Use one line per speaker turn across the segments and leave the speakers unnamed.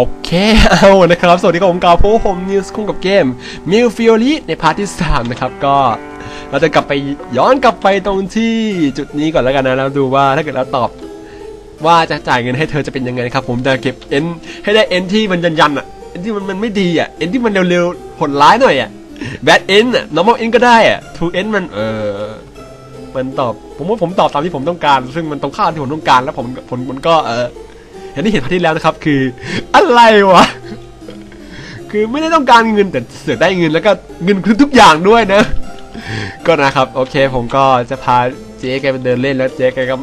โอเคเอานะครับ สวัสดีครับผมกาวโพผมนิวส์คุ้งกับเกมมิวฟิโอลีในพาร์ทที่ 3 นะครับ ก็เราจะกลับไปย้อนกลับไปตรงที่จุดนี้ก่อนแล้วกันนะแล้วดูว่าถ้าเกิดเราตอบว่าจะจ่ายเงินให้เธอจะเป็นยังไงครับ ผมจะเก็บเอ็นให้ได้เอ็นที่มันยันๆอะเอ็นที่มันมันไม่ดีอะเอ็นที่มันเร็วๆผลร้ายหน่อยอะแบดเอ็นอะ normal เอ็นก็ได้อะทูเอ็นมันเออมันตอบผมว่าผมตอบตามที่ผมต้องการ ซึ่งมันตรงข้ามที่ผมต้องการแล้วผมผลมันก็เออ อย่างที่เห็นพาร์ทที่แล้วนะครับ คืออะไรวะ คือไม่ได้ต้องการเงินแต่เสือกได้เงินแล้วก็เงินคือทุกอย่างด้วยนะ ก็นะครับ โอเค ผมก็จะพาเจ๊แกไปเดินเล่นแล้วเจ๊แกก็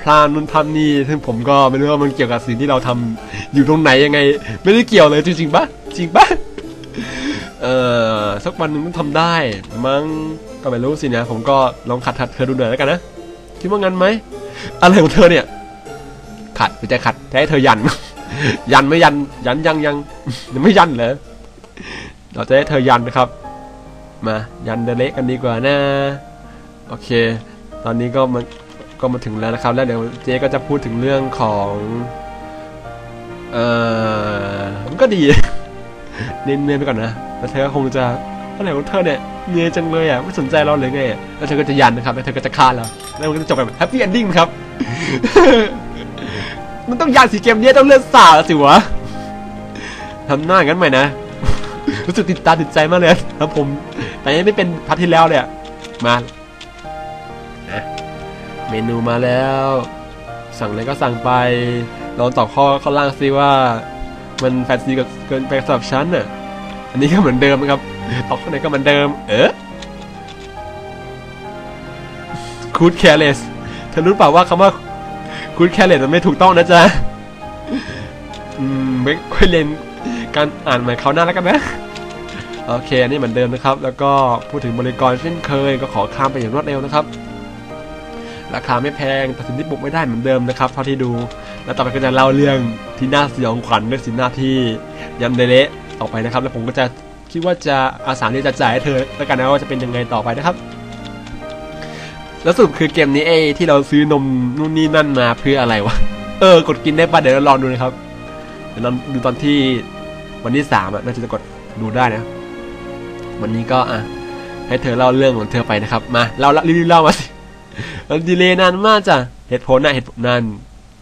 พลานนู่นทำนี่ซึ่งผมก็ไม่รู้ว่ามันเกี่ยวกับสิ่งที่เราทำอยู่ตรงไหนยังไง ไม่ได้เกี่ยวเลยจริงๆปะจริงปะเออสักวันหนึงต้องทำได้มั้งก็ไม่รู้สินะผมก็ลองขัดขัดเธอดูหน่อยแล้วกันนะคิดว่างั้นไหมอะไรของเธอเนี่ย ขัดหรือจขัดจะให้เธอยัน ยันไม่ยัน ยันยังยังยังไม่ยันเหรอเราจะให้เธอยันนะครับ มายันเดเลกันดีกว่านะโอเค ตอนนี้ก็มันก็มาถึงแล้วนะครับ แล้วเดี๋ยวเจ๊ก็จะพูดถึงเรื่องของเออมันก็ดีเน้นๆไปก่อนนะแล้วเธอก็คงจะอะไรของเธอเนี่ยเมียจังเลยอะไม่สนใจเราเลยไงแล้วเธอก็จะยันนะครับแล้วเธอก็จะฆ่าเราแล้วมันก็จะจบแบบแฮปปี้เอนดิ้งครับ มันต้องยันสีเกมนี้ต้องเลือดสาดสิวะทำหน้าอย่างนั้นไหมนะ รู้สึกติดตาติดใจมากเลยครับผม แต่ยังไม่เป็นพัทที่แล้วเลยมานะเมนูมาแล้ว สั่งอะไรก็สั่งไป ลองตอบข้อข้อล่างซิว่า มันแฟนซีเกินไปสำหรับฉันน่ะ อันนี้ก็เหมือนเดิมนะครับ ตอบข้อไหนก็เหมือนเดิม เอ๊ะคูดแคร์เลสเธอรู้เปล่าว่าคำว่า คูดแคเลสมันไม่ถูกต้องนะจ๊ะ อืมไม่ค่อยเรียนการอ่านเหมือนเขาวหน้าแล้วกันนะ โอเค อันนี้เหมือนเดิมนะครับ แล้วก็พูดถึงบริกรเช่นเคย ก็ขอข้ามไปอย่างรวดเร็วนะครับ ราคาไม่แพงแต่สินที่บุกไม่ได้เหมือนเดิมนะครับเท่าที่ดู แล้วต่อไปก็จะเล่าเรื่องที่น่าสยองขวัญด้วยสินหน้าที่ยันเดเละต่อไปนะครับ แล้วผมก็จะคิดว่าจะอาสาที่จะจ่ายให้เธอแล้วกันนะว่าจะเป็นยังไงต่อไปนะครับ แล้วสรุปคือเกมนี้เอที่เราซื้อนมนู่นนี่นั่นมาเพื่ออะไรวะ เออกดกินได้ปะเดี๋ยวเราลองดูนะครับ เดี๋ยวลองดูตอนที่วันที่สามอะน่าจะกดดูได้นะ วันนี้ก็อะให้เธอเล่าเรื่องของเธอไปนะครับ มาเรารีบๆเล่ามาสิแล้วดีเลยนานมากจ้ะเหตุผลนะเหตุผลนั่น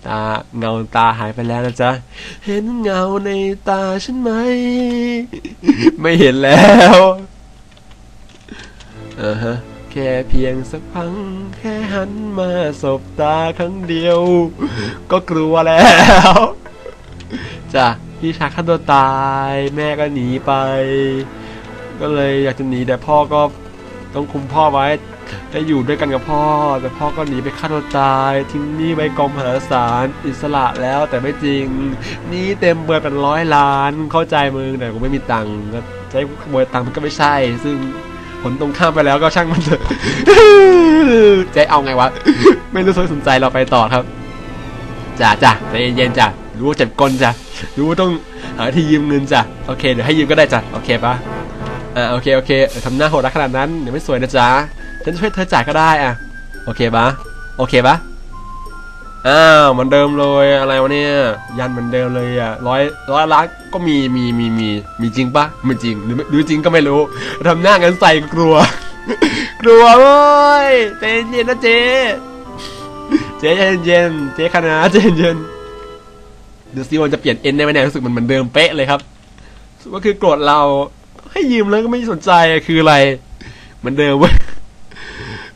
ตาเงาตาหายไปแล้วนะจ๊ะ เห็นเงาในตาฉันไหม ไม่เห็นแล้วอ่าฮะ แค่เพียงสักพัง แค่หันมาสบตาครั้งเดียว ก็กลัวแล้วจ้ะพี่ชายฆ่าตัวตายแม่ก็หนีไป ก็เลยอยากจะหนีแต่พ่อก็ต้องคุมพ่อไว้ได้อยู่ด้วยกันกับพ่อ แต่พ่อก็หนีไปฆ่าตัวตายทิ้งนี้ไว้กองมหาศาลอิสระแล้วแต่ไม่จริงนี้เต็มเบอร์เป็นร้อยล้านเข้าใจมึงแต่กูไม่มีตังค์ใช้ขโมยตังค์มันก็ไม่ใช่ ซึ่ง ผลตรงข้ามไปแล้วก็ช่างมันเถอะเจเอาไงวะ ไม่รู้สนใจเราไปต่อครับจ้าจ้าใจเย็นๆจ้ะรู้ว่าเจ็บก้นจ้ะรู้ว่าต้องหาที่ยืมเงินจ้ะโอเคเดี๋ยวให้ยืมก็ได้จ้ะโอเคปะอ่าโอเคโอเคทำหน้าโหดร้ายขนาดนั้นเดี๋ยวไม่สวยนะจ้ะฉันช่วยเธอจ่ายก็ได้อะโอเคปะโอเคปะ อ้าวเหมือนเดิมเลยอะไรวะเนี่ย ยันเหมือนเดิมเลยอะร้อยร้อยล้านก็มีมีมีมีมีจริงปะไม่จริงหรือหรือจริงก็ไม่รู้ทำหน้างั้นใส่กลัว กลัวเว้ยใจเย็นนะเจเจ๊ใจเย็นเจคณะใจเย็นๆดูซิวันจะเปลี่ยนเอ็นได้ไหมเนี่ยรู้สึกมันเหมือนเดิมเป๊ะเลยครับก็คือโกรธเราให้ยืมแล้วก็ไม่สนใจอะคืออะไรเหมือนเดิมเว้ย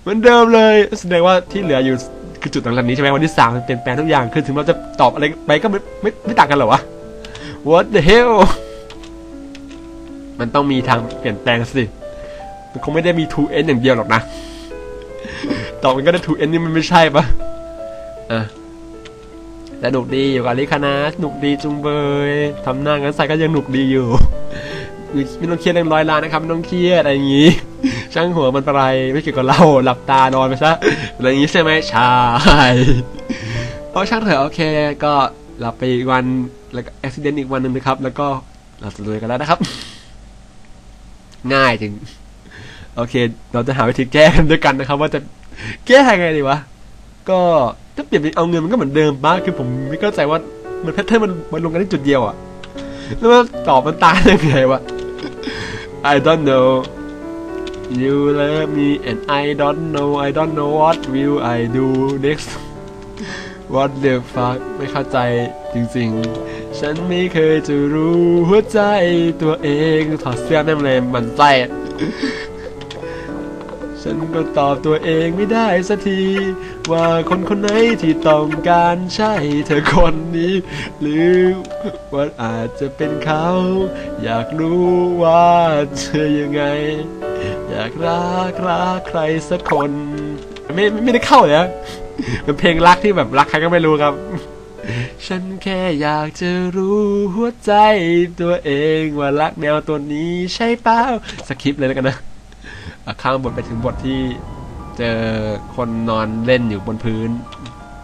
เหมือนเดิมเลยแสดงว่าที่เหลืออยู่ คือจุดตรงนี้ใช่ไหมวันที่สามมันเปลี่ยนแปลงทุกอย่างคือถึงเราจะตอบอะไรไปก็ไม่ไม่ไม่ต่างกันหรอวะ What the hell มันต้องมีทางเปลี่ยนแปลงสิ มันคงไม่ได้มี 2n อย่างเดียวหรอกนะต่อมันก็ได้ 2n นี่มันไม่ใช่ปะอะแต่หนุกดีอยู่กับลิคานะหนุกดีจุงเบยทำหน้างั้นใส่ก็ยังหนุกดีอยู่ ไม่ต้องเครียดเรื่องร้อยล้านนะครับ ไม่ต้องเครียดอะไรอย่างงี้ ช่างหัวมันไปไม่เกี่ยวกับเราหลับตานอนไปซะอะไรอย่างงี้ใช่ไหมใช่เพราะช่างเถอะโอเค ก็หลับไปอีกวันแล้วก็อุบิเหตุอีกวันหนึ่งนะครับ แล้วก็เราจะรวยกันแล้วนะครับ ง่ายจริง โอเค เราจะหาวิธีแก้กันด้วยกันนะครับ ว่าจะแก้ยังไงดีวะก็ถ้าเปลี่ยนเป็นเอาเงินมันก็เหมือนเดิมป้าคือผมไม่เข้าใจว่ามันแพทเทิร์นมันมันลงกันที่จุดเดียวอะแล้วตอบมันตายยังไงวะ I don't know you love me and I don't know I don't know what will I do next What the fuck ไม่เข้าใจจริงๆ ฉันไม่เคยจะรู้หัวใจตัวเองถอดเสื้อแม่เลยมันไส้ฉันก็ตอบตัวเองไม่ได้สักที ว่าคนคนไหนที่ต้องการใช่เธอคนนี้ หรือว่าอาจจะเป็นเขา อยากรู้ว่าเธอยังไง อยากรักรักใครสักคนไม่ไม่ไม่ได้เข้าเลยนะเป็นเพลงรักที่แบบรักใครก็ไม่รู้ครับ ฉันแค่อยากจะรู้หัวใจตัวเองว่ารักแนวตัวนี้ใช่เปล่าสคริปต์เลยแล้วกันนะอะข้ามบทไปถึงบทที่เจอคนนอนเล่นอยู่บนพื้น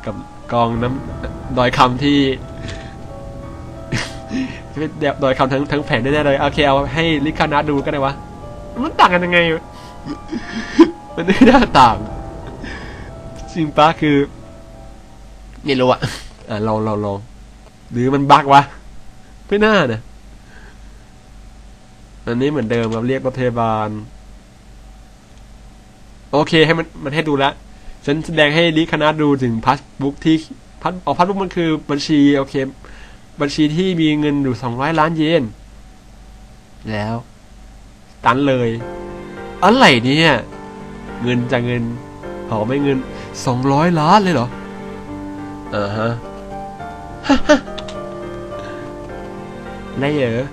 กับกองน้ำดอยคำที่ไม่ดอยคำทั้งทั้งแผงแน่ๆเลยโอเคเอาให้ลิคานาดูก็ได้วะ มันต่างกันยังไง มันไม่น่าต่างจริงปะคือไม่รู้อะอะลองลองลองหรือมันบั๊กวะไม่น่านะอันนี้เหมือนเดิมครับเรียกรถพยาบาล โอเคให้มันมันให้ดูแล้วฉันแสดงให้ลิคณะดูถึงพาสบุ๊กที่พัสออกพาสบุ๊กมันคือบัญชีโอเค บัญชีที่มีเงินอยู่สองร้อยล้านเยนแล้ว ตันเลย อะไรเนี่ย เงินจากเงินหอไม่เงินสองร้อยล้านเลยเหรออ่าฮะอะไรเหรอ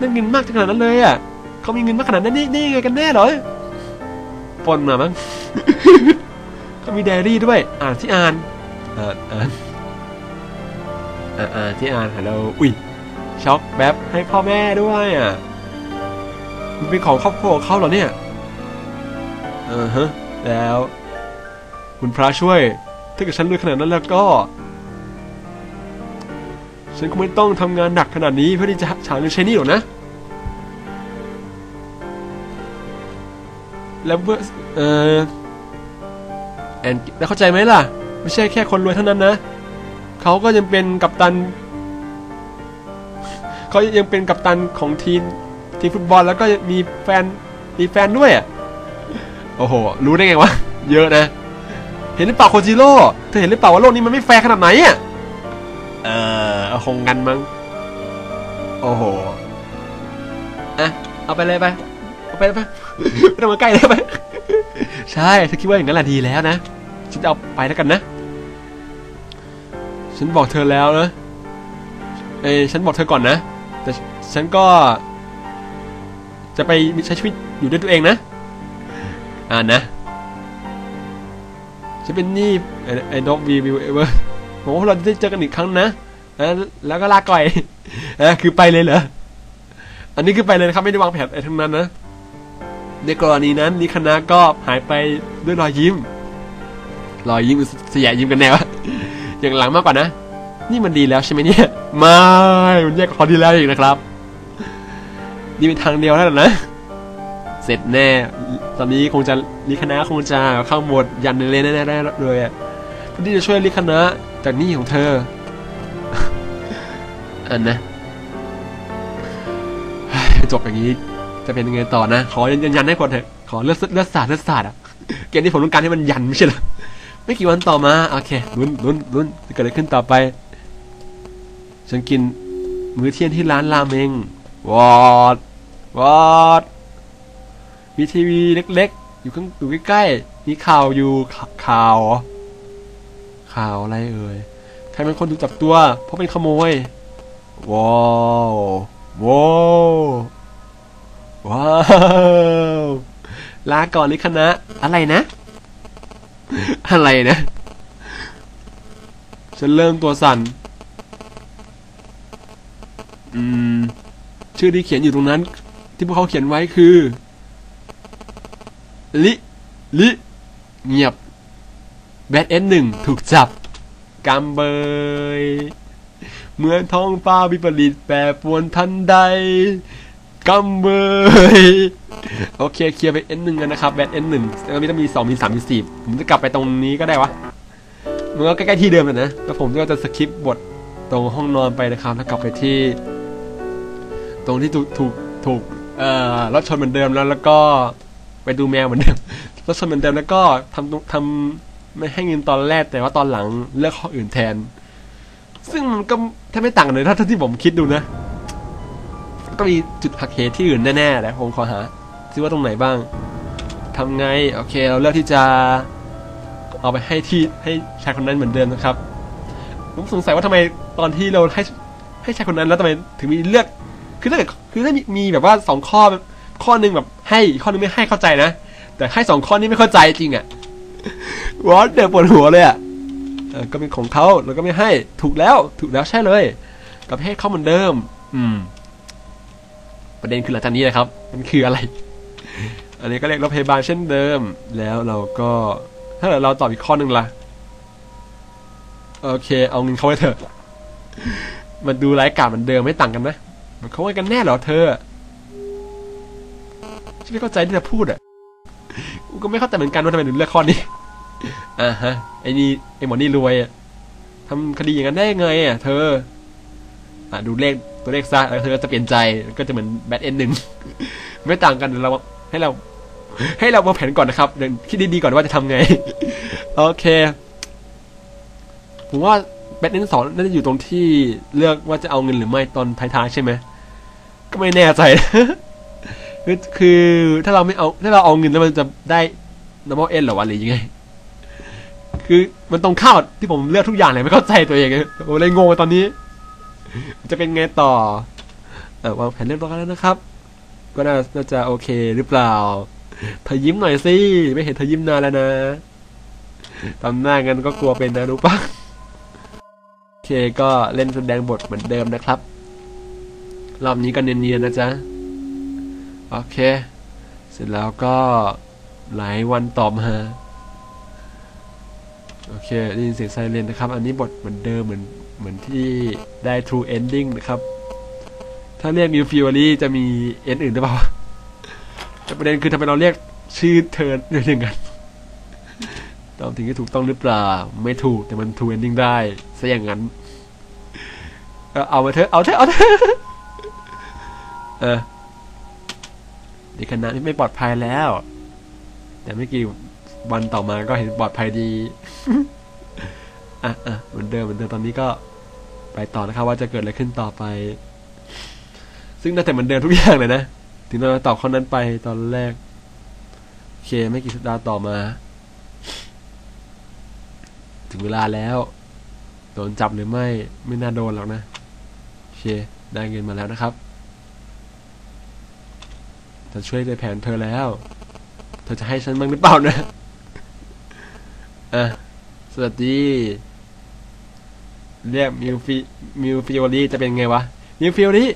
นั่นเงินมากขนาดนั้นเลยอะเขามีเงินมากขนาดนั้นนี่นี่ไงกันแน่เหรอปนมามั้งก็มีไดอารี่ด้วย อ่านที่อ่าน อ่านอ่านอ่านอ่านที่อ่านฮัลโหลอุ้ยช็อกแบบให้พ่อแม่ด้วยอะ มันเป็นของครอบครัวของเขาเหรอเนี่ยเออฮะแล้ว คุณพระช่วย ถ้าเกิดฉันรวยขนาดนั้นแล้วก็ ฉันคงไม่ต้องทำงานหนักขนาดนี้เพื่อที่จะหาเงินใช้หนี้หรอกนะ แล้วเมื่อเออแอนแล้วเข้าใจไหมล่ะ ไม่ใช่แค่คนรวยเท่านั้นนะเขาก็ยังเป็นกัปตันเขายังเป็นกัปตันของทีม ทีมฟุตบอลแล้วก็มีแฟนมีแฟนด้วยอะโอ้โห รู้ได้ไงวะ เยอะนะ เห็นหรือเปล่าโคจิโร่ เธอเห็นหรือเปล่าว่าโลกนี้มันไม่แฟร์ขนาดไหนอะ เออเอาคงกันมั้ง โอ้โห อะ เอาไปเลยไป เอาไปเลยไปไม่ต้องมาใกล้เลยไป ใช่เธอคิดว่าอย่างนั้นแหละดีแล้วนะ ฉันจะเอาไปแล้วกันนะ ฉันบอกเธอแล้วนะ เอ้ยฉันบอกเธอก่อนนะ แต่ฉันก็ จะไปใช้ชีวิตอยู่ด้วยตัวเองนะ อ่านนะฉันเป็นนี่ไอ้ด็อกวีวิวเอเวอร์ผมว่าเราจะได้เจอกันอีกครั้งนะ แล้วแล้วก็ลาก่อยเออคือไปเลยเหรอ อันนี้คือไปเลยนะครับไม่ได้วางแผนอะไรทั้งนั้นนะ ในกรณีนั้นนิคณะก็หายไปด้วยรอยยิ้ม รอยยิ้มเสียยิ้มกันแน่วะอย่างหลังมากกว่านะ นี่มันดีแล้วใช่ไหมเนี่ย ไม่ มันแย่กว่าพอดีแล้วอีกนะครับ นี่เป็นทางเดียวแล้วนะ เสร็จแน่ ตอนนี้คงจะลิคณะคงจะเข้าโหมดยันเลยแน่ๆเลยอะเพื่อที่จะช่วยลิคณะจากหนี้ของเธอ อันนะจบอย่างนี้จะเป็นยังไงต่อนะ ขอยันยันให้คนเถอะขอเลือดเลือดสาดเลือดสาดอะเกมที่ผมต้องการให้มันยันไม่ใช่หรอไม่กี่วันต่อมาโอเคลุ้นลุ้นลุ้นจะเกิดอะไรขึ้นต่อไป ฉันกินมื้อเที่ยงที่ร้านราเมงวอด วอดมีทีวีเล็กๆ อยู่ข้างอยู่ใกล้ๆมีข่าวอยู่ขข่าว ข่าวอะไรเอ่ยใครเป็นคนถูกจับตัว เพราะเป็นขโมยว้าวว้าวว้าวลาก่อนลิคณะ อะไรนะ อะไรนะ ฉันเริ่มตัวสั่นอืม ชื่อที่เขียนอยู่ตรงนั้น ที่พวกเขาเขียนไว้คือ ลิ ลิ เงียบ แบทเอ็นหนึ่งถูกจับกำเบยเหมือนท้องฟ้าวิปริตแปรปรวนทันใดกำเบย โอเค เคลียร์ไป N หนึ่งกันนะครับแบท N หนึ่งแล้วมีต้องมีสองมีสามมีสี่ผมจะกลับไปตรงนี้ก็ได้วะมันก็ใกล้ๆที่เดิมเลยนะแล้วผมก็จะสคิปบทตรงห้องนอนไปนะครับ แล้วกลับไปที่ ตรงที่ถูกถูกถูก เอ่อรถชนเหมือนเดิมแล้วแล้วก็ไปดูแมวเหมือนเดิมรถชนเหมือนเดิมแล้วก็ทำทำไม่ให้เงินตอนแรกแต่ว่าตอนหลังเลือกข้ออื่นแทน ซึ่งมันก็แทบไม่ต่างเลยถ้าถ้าที่ผมคิดดูนะก็มีจุดหักเหที่อื่นแน่ๆแหละผมขอหาซิว่าตรงไหนบ้างทำไงโอเค เราเลือกที่จะเอาไปให้ที่ให้ชายคนนั้นเหมือนเดิมนะครับผมสงสัยว่าทำไมตอนที่เราให้ให้ชายคนนั้นแล้วทำไมถึงมีเลือกคือถ้าเกิด คือถ้ามีมีแบบว่าสองข้อข้อหนึ่งแบบให้อีกข้อหนึงไม่ให้เข้าใจนะ แต่ให้สองข้อนี้ไม่เข้าใจจริงอะวอตเดี๋ยวปวดหัวเลยอะเออก็เป็นของเขาเราก็ไม่ให้ถูกแล้วถูกแล้วใช่เลยกับให้เขาเหมือนเดิม อืม ประเด็นคือหลังจากนี้นะครับ มันคืออะไร อันนี้ก็เรียกรถพยาบาลเช่นเดิม แล้วเราก็ ถ้าเกิดเราตอบอีกข้อหนึ่งล่ะโอเค เอาเงินเขาไว้เถอะ มันดูไร้กาดเหมือนเดิมไม่ต่างกันนะ มันเขาไว้กันแน่เหรอเธอฉันไม่เข้าใจที่เธอพูดอะกูก็ไม่เข้าใจเหมือนกันว่าทำไมถึงเลือกข้อนี้อ่าฮะไอ้นี่ไอ้หมอนี่รวยอะทำคดีอย่างนั้นได้ยังไงอะเธออะดูเลขตัวเลขซะแล้วเธอก็จะเปลี่ยนใจก็จะเหมือนแบทเอ็นหนึ่งไม่ต่างกันเดี๋ยวเราให้เรา ให้เราวางแผนก่อนนะครับเดี๋ยวคิดดีๆก่อนว่าจะทำไง โอเค ผมว่า แบทเอ็นสองน่าจะอยู่ตรงที่เลือกว่าจะเอาเงินหรือไม่ตอนท้ายๆใช่ไหมก็ไม่แน่ใจคือคือถ้าเราไม่เอาถ้าเราเอาเงินแล้วมันจะได้ normal n เหรอวะหรือยังไง คือมันตรงข้ามกับที่ผมเลือกทุกอย่างเลยไม่เข้าใจตัวเองเลยผมเลยงงตอนนี้ จะเป็นไงต่อเออวางแผนเรียบร้อยแล้วนะครับ ก็น่าจะโอเคหรือเปล่าเธอยิ้มหน่อยสิไม่เห็นเธอยิ้มนานแล้วนะตำหน้ากันก็กลัวเป็นนะรู้ปะ เคก็เล่นแสดงบทเหมือนเดิมนะครับ รอบนี้ก็เนียนๆนะจ๊ะ โอเค เสร็จแล้วก็หลายวันต่อมาโอเคได้ยินเสียงไซเรนนะครับ อันนี้บทเหมือนเดิมเหมือนเหมือนที่ได้ True Ending นะครับ ถ้าเรียก New Fury จะมี end อื่นหรือเปล่าแต่ประเด็นคือทำไมเราเรียกชื่อเธอด้วยอย่างนั้น ตอบถึงที่ถูกต้องหรือเปล่า ไม่ถูกแต่มัน True Ending ได้ซะอย่างนั้น เอามาเถอะเอาเถอะเอาเถอะเออด็กคณะนี้ไม่ปลอดภัยแล้ว แต่ไม่กี่วันต่อมาก็เห็นปลอดภัยดีอะอะเหมือนเดิมเหมือนเดิมตอนนี้ก็ไปต่อนะครับ ว่าจะเกิดอะไรขึ้นต่อไป ซึ่งน่าแต่เหมือนเดิมทุกอย่างเลยนะ ถึงเราตอบข้อนั้นไปตอนแรกโอเคไม่กี่สัปดาห์ต่อมา ถึงเวลาแล้ว โดนจับหรือไม่ไม่น่าโดนหรอกนะโอเคได้เงินมาแล้วนะครับ จะช่วยในแผนเธอแล้ว เธอจะให้ฉันบ้างหรือเปล่านะอะสวัสดีเรียกมิวฟิมิวฟิโอรีจะเป็นไงวะมิวฟิโอรี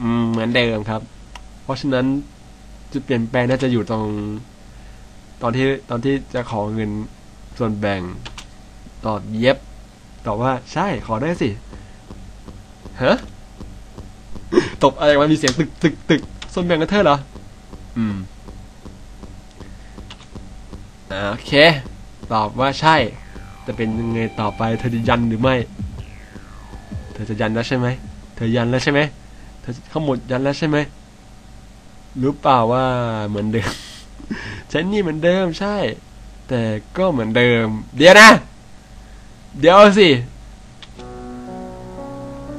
อืมเหมือนเดิมครับ เพราะฉะนั้นจุดเปลี่ยนแปลงน่าจะอยู่ตรง ตอนที่ตอนที่จะขอเงินส่วนแบ่งตอบเย็บตอบว่าใช่ขอได้สิฮะตบอะไรวะมีเสียงตึกตึกตึกส่วนแบ่งกันเธอเหรอ อืมอ่าโอเค ตอบว่าใช่ จะเป็นยังไงต่อไป เธอจะยันหรือไม่ เธอจะยันแล้วใช่ไหม เธอยันแล้วใช่ไหม เธอเข้าหมดยันแล้วใช่ไหม รู้เปล่าว่าเหมือนเดิม ฉันนี่เหมือนเดิมใช่ แต่ก็เหมือนเดิม เดี๋ยวนะ เดี๋ยวสิ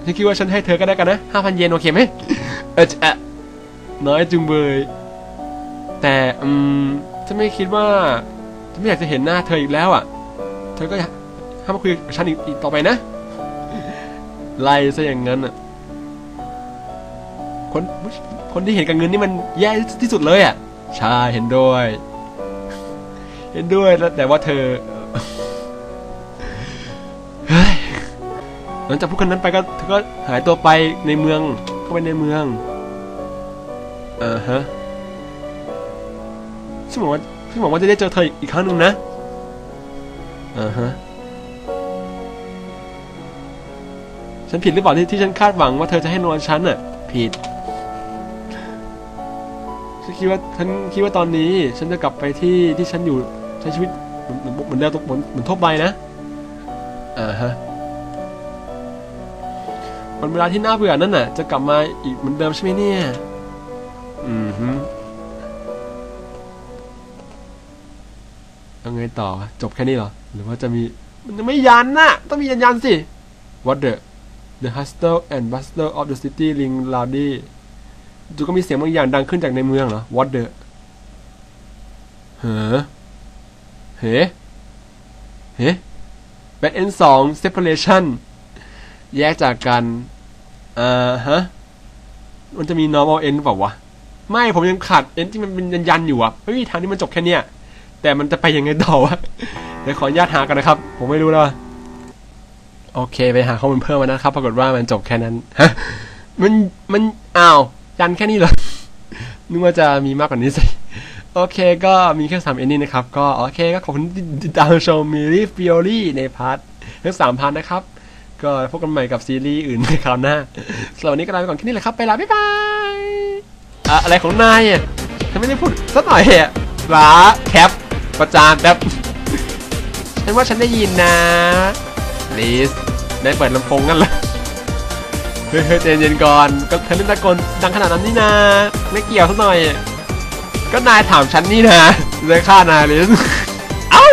ฉันคิดว่าฉันให้เธอก็ได้กันนะห้าพันเยนโอเคไหมเออจะน้อยจุงเบย แต่อืมฉันไม่คิดว่าฉันไม่อยากจะเห็นหน้าเธออีกแล้วอะ เธอก็อย่าห้ามมาคุยกับฉันอีกอีกต่อไปนะ ไล่ซะอย่างนั้นอะคนคนที่เห็นกับเงินนี่มันแย่ที่สุดเลยอะ ใช่เห็นด้วย เห็นด้วยแล้วแต่ว่าเธอเฮ้ยหลังจากพูดคนนั้นไปก็เธอก็หายตัวไปในเมืองเข้าไปในเมืองอ่าฮะฉันบอกว่าฉันบอกว่าจะได้เจอเธออีกครั้งหนึ่งนะอ่าฮะฉันผิดหรือเปล่าที่ที่ฉันคาดหวังว่าเธอจะให้นอนฉันน่ะ ผิด คิดว่าฉันคิดว่าตอนนี้ ฉันจะกลับไปที่ที่ฉันอยู่ใช้ชีวิตเหมือนเหมือนเดิมเหมือนเหมือนทั่วไปนะอ่าฮะโวันเวลาที่น่าเบื่อนั่นน่ะ จะกลับมาอีกเหมือนเดิมใช่ไหมเนี่ย อืมฮึเอาไงต่อจบแค่นี้เหรอ หรือว่าจะมี มันยังไม่ยันน่ะ ต้องมียันยันสิ What the The hustle and bustle of the city ring loudy จู่ก็มีเสียงบางอย่างดังขึ้นจากในเมืองเหรอ What the เฮ้เฮ้เฮ้ Bad End 2 Separation แยกจากกันอ่าฮะ มันจะมี normal end เปล่าวะ ไม่ผมยังขาด end ที่มันเป็นยันๆอยู่อะไม่มีทางที่มันจบแค่เนี้ยแต่มันจะไปยังไงต่อวะเดี๋ยวขออนุญาตหากันนะครับ ผมไม่รู้แล้วโอเค ไปหาข้อมูลเพิ่มมานะครับ ปรากฏว่ามันจบแค่นั้นฮะมันมันอ้าว ยันแค่นี้เหรอ นึกว่าจะมีมากกว่านี้สิโอเคก็มีแค่สามเอนนี่นะครับ ก็โอเคก็ขอบคุณที่ติดตามชมมิลี่ฟิโอรี่ในพาร์ททั้งสามพาร์ทนะครับ ก็พบกันใหม่กับซีรีส์อื่นในคราวหน้าสำหรับวันนี้ก็ลาไปก่อนแค่นี้แหละครับ ไปละบ๊ายบายอะอะไรของนายอะทำไมไม่ได้พูดสักหน่อยอะลาแคป ประจานแบบฉันว่าฉันได้ยินนะลิสได้เปิดลำโพงกันเหรอ เฮ้ยเจนเย็นก่อน ก็เธอเล่นตะโกนดังขนาดนั้นนี่นะไม่เกี่ยวสักหน่อย ก็นายถามฉันนี่นะเลยฆ่านายลิสเอ้า